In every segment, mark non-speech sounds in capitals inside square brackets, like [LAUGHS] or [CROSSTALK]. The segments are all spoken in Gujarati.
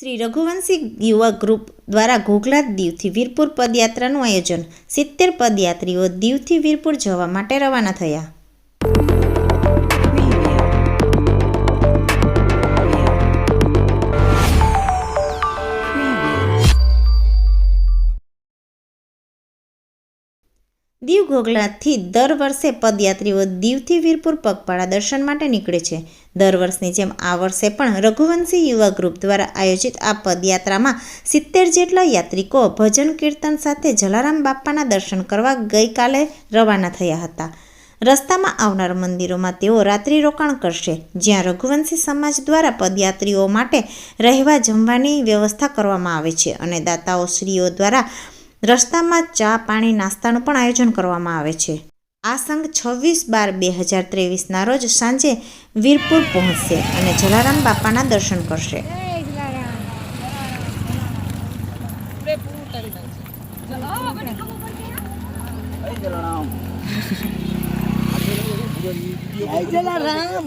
શ્રી રઘુવંશી યુવા ગ્રુપ દ્વારા ઘોઘલા દીવથી વીરપુર પદયાત્રાનું આયોજન. સિત્તેર પદયાત્રીઓ દીવથી વીરપુર જવા માટે રવાના થયા. દીવ ગોગલાથી દર વર્ષે પદયાત્રીઓ દીવથી વીરપુર પગપાળા દર્શન માટે નીકળે છે. દર વર્ષની જેમ આ વર્ષે પણ રઘુવંશી યુવા ગ્રુપ દ્વારા આયોજિત આ પદયાત્રામાં સિત્તેર જેટલા યાત્રિકો ભજન કીર્તન સાથે જલારામ બાપાના દર્શન કરવા ગઈકાલે રવાના થયા હતા. રસ્તામાં આવનાર મંદિરોમાં તેઓ રાત્રિ રોકાણ કરશે, જ્યાં રઘુવંશી સમાજ દ્વારા પદયાત્રીઓ માટે રહેવા જમવાની વ્યવસ્થા કરવામાં આવે છે અને દાતાઓ શ્રીઓ દ્વારા રસ્તામાં ચા પાણી નાસ્તાનું પણ આયોજન કરવામાં આવે છે. આ સંઘ છવ્વીસ બાર બે હજાર ત્રેવીસના રોજ સાંજે વીરપુર પહોંચશે અને જલારામ બાપાના દર્શન કરશે. જય જલારામ.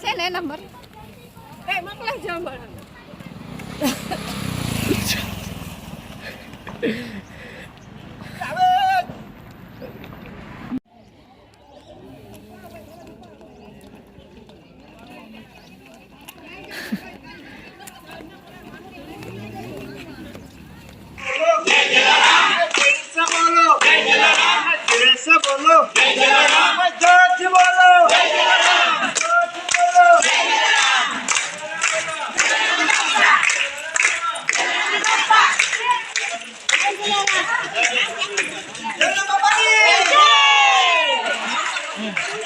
છે. ને નંબર? એ મોકલાજો અમારો. [LAUGHS] Jangan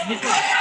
lupa.